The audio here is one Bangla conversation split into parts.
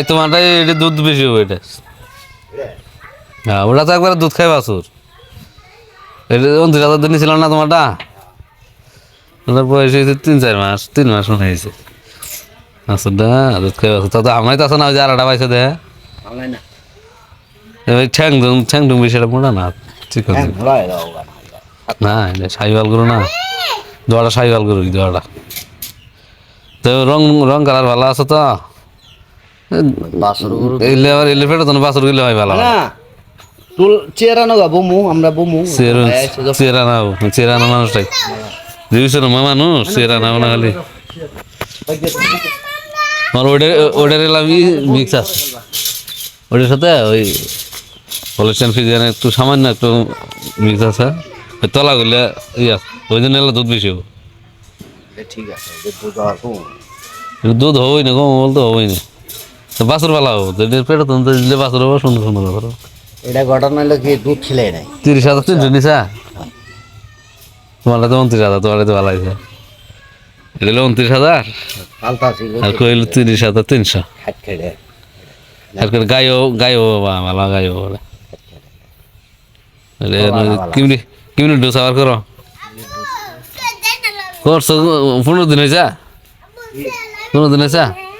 এটা দুধ বেশি হবে এটা। হ্যাঁ ওটা তো একবারে দুধ খাই বাছুর। এটা উনত্রিশ হাজার দিন ছিল না তোমারটা। ওটার বয়স হয়েছে তিন চার মাস তিন মাস মনে হয়েছে। বাছুরটা দুধ খাই বাছুর। তা তো আমরাই তো আছে না ওই যে আড়াটা পাইছে দে ভাঙাই না। ওই ঠ্যাং ঠ্যাং দুম বেশি এটা মোটা না ঠিক আছে। হ্যাঁ না এটা সাইবাল করো না। দোয়াটা সাইবাল করো দোয়াটা তো রং রং কালার ভালো আছে তো? হয় ভালো না তুল চেরা নগা বমু আমরা বমু। মানুষটাই। মানুষ না খালি। আমার মিক্স আছে। সাথে ওই ফিজিয়ান একটু সামান্য একটু মিক্স আছে। ওই তলা গুলো ইয়া ওই জন্য এলা দুধ বেশি হবে। ঠিক আছে দুধ হবই না কম বলতে হবই না। বাছুর তো এটার পেটে তুমি দিলে বাছুর হব সুন্দর সুন্দর বাছুর হবে। এটা ঘটনা হলো কি দুধ খেলে নাই। তিরিশ হাজার তিনশো নিছা? তোমার তো উনত্রিশ হাজার তোমার তো ভালো আছে এটা হলো উনত্রিশ হাজার? আর কইল তিরিশ হাজার তিনশো? আর করে গাইও গাইও বাবা ভালো গাইও বলে কিমনি কিমনি ডোস আবার করো? করছ পনেরো দিন হয়েছে? পনেরো দিন হয়েছে?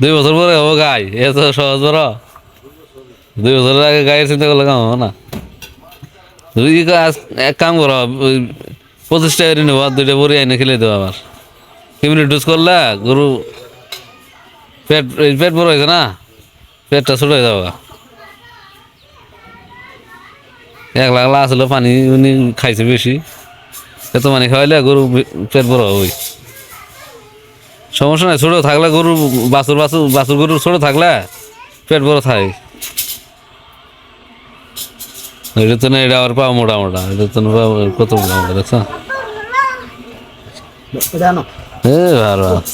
দুই বছর পরে হব গাই, এ তো সহজ বড়। দুই বছরের আগে গায়ের চিন্তা করলে কাম হবে না? তুই এক কাম করো পঁচিশ টাকা নেব দুইটা বড়ি আইনে খেলে দেবো আবার। কেমনি ডোজ করলে গরু পেট পেট বড় হয়েছে না? পেটটা ছোট হয়ে যাবে। এক লাখ আসলে, পানি উনি খাইছে বেশি। এত পানি খাওয়াইলে গরু পেট বড় হই সমস্যা নাই ছোট থাকলে গরু বাছুর বাছুর বাছুর গরু ছোট থাকলে পেট বড় থাকে। এটা তো না এটা আবার পাও মোটা মোটা এটা তো কত মোটা মোটা দেখছ?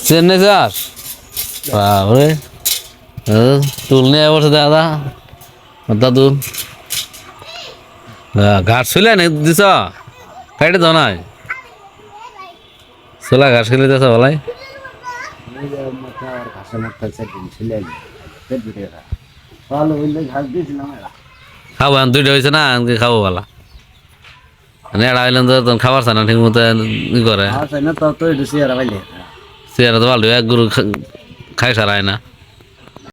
চেন্নাই যাস? বাবরে তুল নিয়ে বসে দাদা। দাদু শুলে না দিছ? কাইটে দাও নাই। চোলা ঘাস খেলে দিছ বলাই? মাথা আর ঘাসে মাথা সেদিন ছিল পেট ভিড়ে ভালো হইলে ঘাস দিয়েছিলাম এরা? খাব এখন দুইটা হয়েছে না আনকে খাব বলা। নেড়া হইলেন তো তখন খাবার চায় না ঠিক মতো ই করে। চেয়ারা তো ভালো এক গরু খাই সারায় না।